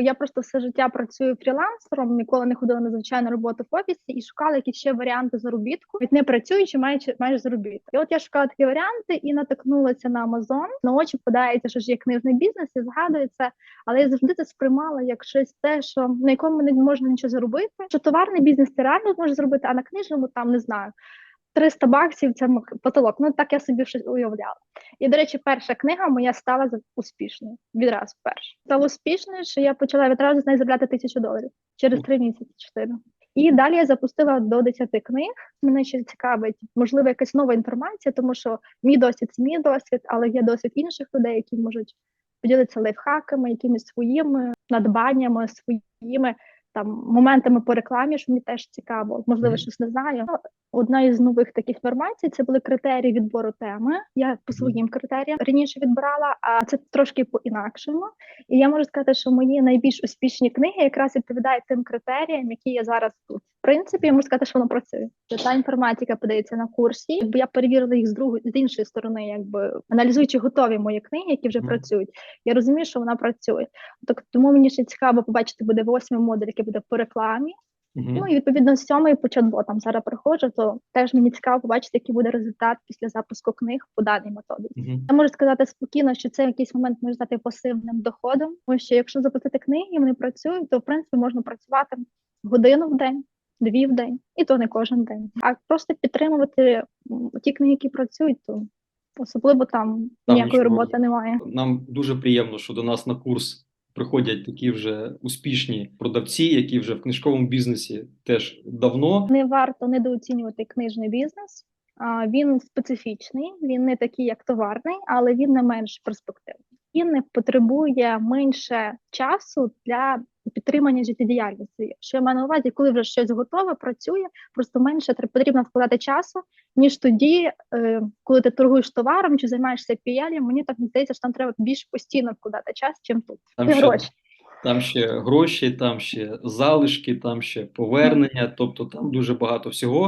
Я просто все життя працюю фрілансером, ніколи не ходила на звичайну роботу в офісі і шукала якісь ще варіанти заробітку, від не працюючи, маючи маєш заробіток. І от я шукала такі варіанти і натикнулася на Amazon. На очі подається, що ж є книжний бізнес, і згадується, але я завжди це сприймала як щось те, що на якому не можна нічого заробити. Що товарний бізнес ти реально зможеш зробити, а на книжному там не знаю. 300 баксів це потолок. Ну так я собі щось уявляла. І, до речі, перша книга моя стала успішною. Відразу перша. Стала успішною, що я почала відразу з неї заробляти тисячу доларів через три місяці, чотири. І далі я запустила до 10 книг. Мене ще цікавить, можливо, якась нова інформація, тому що мій досвід це мій досвід, але є досвід інших людей, які можуть поділитися лайфхаками, якимись своїми надбаннями, своїми там моментами по рекламі, що мені теж цікаво, можливо, Мгм. щось не знаю. Одна із нових таких інформацій це були критерії відбору теми. Я по своїм критеріям раніше відбирала, а це трошки по-інакшому. І я можу сказати, що мої найбільш успішні книги якраз відповідають тим критеріям, які є зараз тут. В принципі, я можу сказати, що воно працює. Та інформатика подається на курсі, бо я перевірила їх з другої з іншої сторони, якби аналізуючи готові мої книги, які вже Мгм. працюють. Я розумію, що вона працює. Так тому мені ще цікаво побачити буде восьмий модуль, який буде по рекламі. Мгм. Ну і відповідно сьомий по чат-ботам зараз приходжу, то теж мені цікаво побачити, який буде результат після запуску книг по даній методі. Мгм. Я можу сказати спокійно, що це в якийсь момент може стати пасивним доходом, тому що якщо запустити книги, вони працюють, то в принципі можна працювати годину в день, дві в день, і то не кожен день. А просто підтримувати ті книги, які працюють, то особливо там Там ніякої роботи немає. Нам дуже приємно, що до нас на курс приходять такі вже успішні продавці, які вже в книжковому бізнесі теж давно. Не варто недооцінювати книжний бізнес. Він специфічний, він не такий, як товарний, але він не менш перспективний. Не потребує менше часу для підтримання життєдіяльності. Що я маю на увазі, коли вже щось готове, працює, просто менше тр- потрібно вкладати часу, ніж тоді, е, коли ти торгуєш товаром чи займаєшся піаром. Мені так здається, що там треба більш постійно вкладати час, чим тут. Там ще, гроші. там ще гроші, там ще залишки, там ще повернення. Тобто там дуже багато всього.